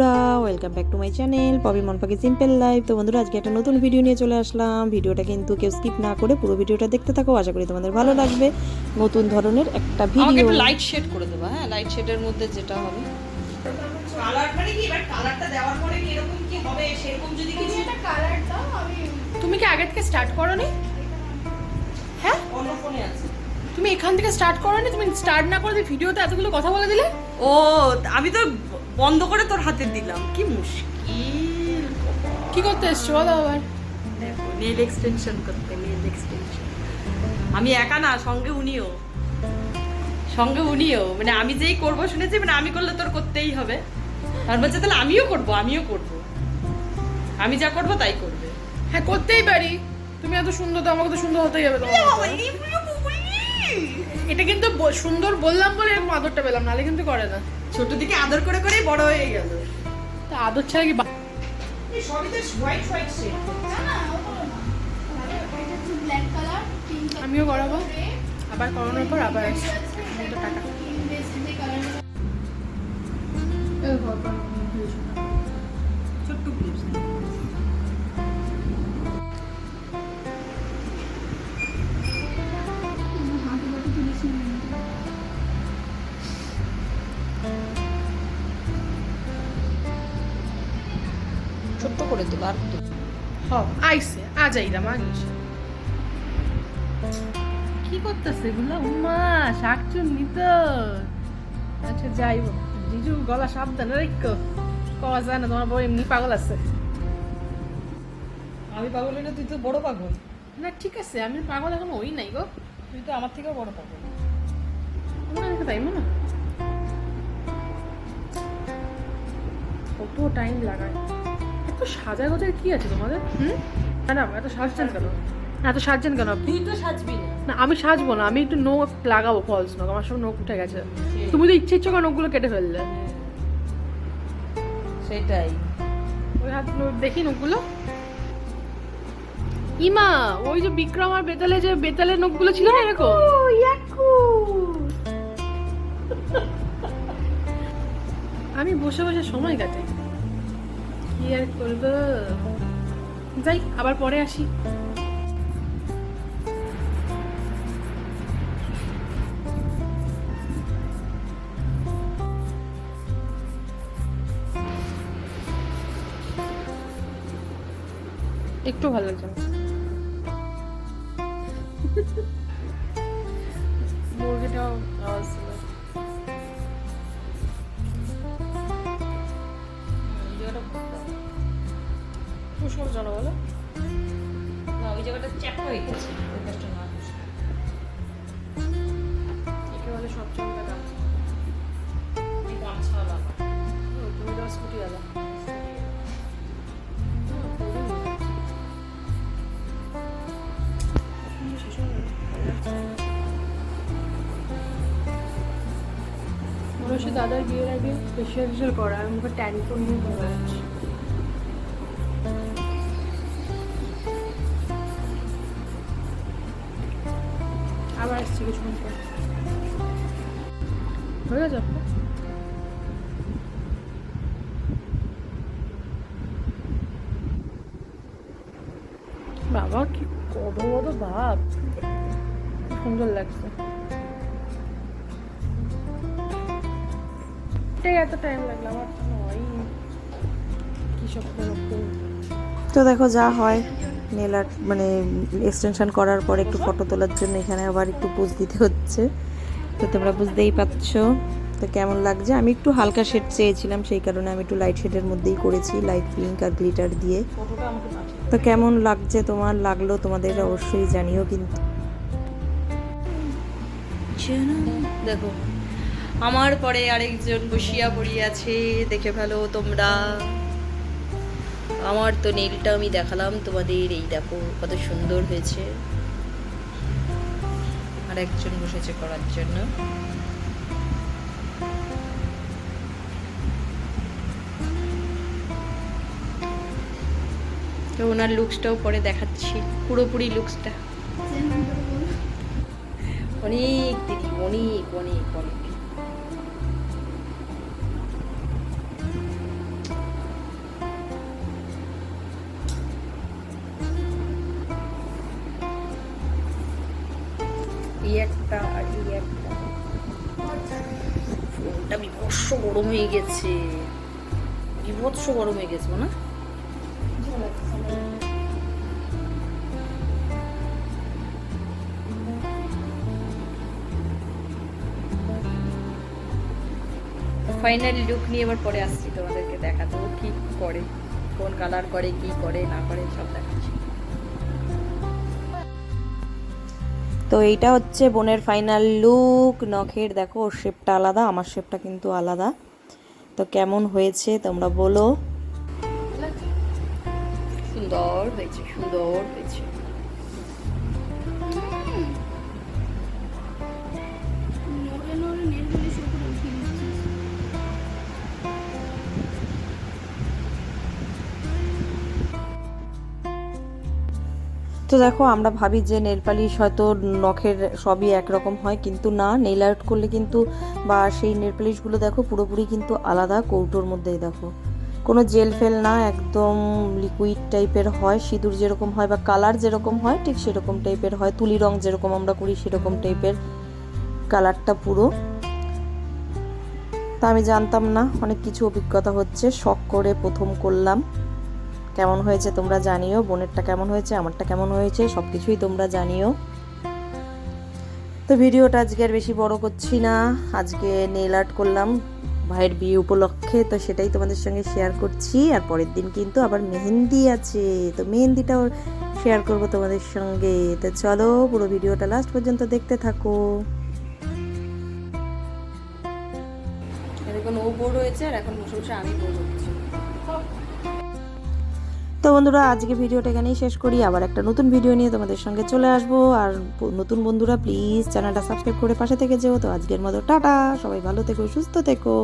বন্ধুরা welcome back to my channel পবি মনপাকি simple life তো বন্ধুরা আজকে একটা নতুন ভিডিও নিয়ে চলে আসলাম। ভিডিওটা কিন্তু কেউ স্কিপ না করে পুরো ভিডিওটা দেখতে থাকো আশা করি তোমাদের ভালো লাগবে। নতুন ধরনের একটা আমাকে ভিডিও একটু লাইট শেড করে দেবা হ্যাঁ? লাইট শেডের মধ্যে যেটা হবে। কালার মানে কি? এবার কালারটা দেওয়ার পরে কি এরকম কি হবে? সেরকম যদি কিছু তুমি কি আগে থেকে স্টার্ট করোনি? হ্যাঁ? অন্য ফোনে আছে। তুমি এখান থেকে স্টার্ট করোনি? তুমি স্টার্ট না করে ভিডিওতে এতগুলো কথা বলে দিলে? ও আমি তো বন্ধ করে তোর হাতে দিলাম। কি মুশকিল। কি করতে এসছো? বলো আবার। দেখো নেল এক্সটেনশন করতে নেল এক্সটেনশন আমি একা না সঙ্গে উনিও। সঙ্গে উনিও। মানে আমি যেই করব শুনেছি মানে আমি করলে তোর করতেই হবে। আর বলছে তাহলে আমিও করব আমিও করব। আমি যা করব তাই করবে। হ্যাঁ করতেই পারি। তুমি এত সুন্দর তো আমাকে তো সুন্দর হতেই হবে। এটা কিন্তু সুন্দর বললাম বলে এরকম আদরটা পেলাম নালে কিন্তু করে না। ছোট দিকে আদর করে করে বড় হয়ে গেল। তা আদর ছাড়া কি বা- সবই তো হোয়াইট হোয়াইট শেড আমিও করাবো। আবার করোনার পর আবার টাকা। ছোট্ট করে দেবো আর হ আইসে আজ কি করতেছে এগুলো? উমা শাকচুন্নি তো। আচ্ছা যাইব জিজু গলা সাবধানে রেখো। কওয়া যায় না তোমার বউ এমনি পাগল আছে। আমি পাগল হলে তুই তো বড় পাগল। না ঠিক আছে আমি পাগল এখন ওই নাই গো। তুই তো আমার থেকেও বড় পাগল। আমার তাই না কত টাইম লাগায়। এত সাজা গোজার কি আছে তোমাদের? হুম? ম্যাডাম এত সাজছেন কেন? এত সাজছেন কেন আপনি? তুই তো সাজবি না। না আমি সাজবো না আমি একটু নোক লাগাবো ফলস নোক আমার সব নোক উঠে গেছে। তুমি তো ইচ্ছে ইচ্ছে করে নোকগুলো কেটে ফেললে। সেটাই। ওই হাত নো- দেখি নোকগুলো ইমা ওই যে বিক্রম আর বেতালে যে বেতালের নোকগুলো ছিল না এরকম? আমি বসে বসে সময় কাটাই। কি আর করব? যাই আবার পরে আসি। একটু ভালো লাগছে। মুরগিটাও হয়ে গেছে। একে বলে সব তুমি দাদার বিয়ের আগে টেশিয়াল করা মুখে ট্যানি করে নিয়ে আসছি কিছুক্ষণ পর। হয়ে গেছে? বাবা, কি কত বড় ভাব সুন্দর লাগছে। তো দেখো যা হয়। নেল আর্ট মানে এক্সটেনশন করার পর একটু ফটো তোলার জন্য এখানে আবার একটু পোজ দিতে হচ্ছে। তো তোমরা বুঝতেই পারছ। তো কেমন লাগছে? আমি একটু হালকা শেড চেয়েছিলাম, সেই কারণে আমি একটু লাইট শেডের মধ্যেই করেছি লাইট পিঙ্ক আর গ্লিটার দিয়ে। তো কেমন লাগছে? তোমার লাগল তোমাদের অবশ্যই জানিও কিন্তু দেখো, আমার পরে আরেকজন বসিয়া পড়িয়াছে, দেখে ফেলো তোমরা। আমার তো নীলটা আমি দেখালাম, তোমাদের এই দেখো কত সুন্দর হয়েছে। আর একজন বসেছে করার জন্য। তো ওনার লুকসটাও পরে দেখাচ্ছি, পুরোপুরি লুকসটা অনেক দেরি অনেক অনেক অনেক। গরম হয়ে গেছে। বিভৎস গরম হয়ে গেছে না ফাইনালি লুক নিয়ে এবার পরে আসছি তোমাদেরকে দেখাতে। কি করে? কোন কালার করে, কি করে, না করে, সব দেখাচ্ছি। তো এইটা হচ্ছে বোনের ফাইনাল লুক। নখের দেখো, ওর শেপটা আলাদা, আমার শেপটা কিন্তু আলাদা। তো কেমন হয়েছে তোমরা বলো। সুন্দর হয়েছে সুন্দর হয়েছে। তো দেখো, আমরা ভাবি যে নেল পালিশ হয়তো নখের সবই একরকম হয়, কিন্তু না নেল আর্ট করলে কিন্তু বা সেই নেল পালিশগুলো দেখো পুরোপুরি কিন্তু আলাদা কৌটোর মধ্যেই দেখো। কোনো জেল ফেল না, একদম লিকুইড টাইপের হয়, সিঁদুর যেরকম হয় বা কালার যেরকম হয়, ঠিক সেরকম টাইপের হয়। তুলি রং যেরকম আমরা করি, সেরকম টাইপের কালারটা পুরো। তা আমি জানতাম না, অনেক কিছু অভিজ্ঞতা হচ্ছে, শখ করে প্রথম করলাম। কেমন হয়েছে তোমরা জানিও, বোনেরটা কেমন হয়েছে, আমারটা কেমন হয়েছে সব কিছুই তোমরা জানিও। তো ভিডিওটা আজকে আর বেশি বড় করছি না, আজকে নেল আর্ট করলাম ভাইয়ের বিয়ে উপলক্ষে, তো সেটাই তোমাদের সঙ্গে শেয়ার করছি, আর পরের দিন কিন্তু আবার মেহেন্দি আছে, তো মেহেন্দিটাও শেয়ার করব তোমাদের সঙ্গে। তো চলো পুরো ভিডিওটা লাস্ট পর্যন্ত দেখতে থাকো। এখন ও বোর হয়েছে আর এখন বসে আমি বোর হচ্ছি তো বন্ধুরা, আজকে ভিডিওটা এখানেই শেষ করি। আবার একটা নতুন ভিডিও নিয়ে তোমাদের সঙ্গে চলে আসব। আর নতুন বন্ধুরা প্লিজ চ্যানেলটা সাবস্ক্রাইব করে পাশে থেকে যেও। তো আজকের মতো, টাটা! সবাই ভালো থেকো, সুস্থ থেকো।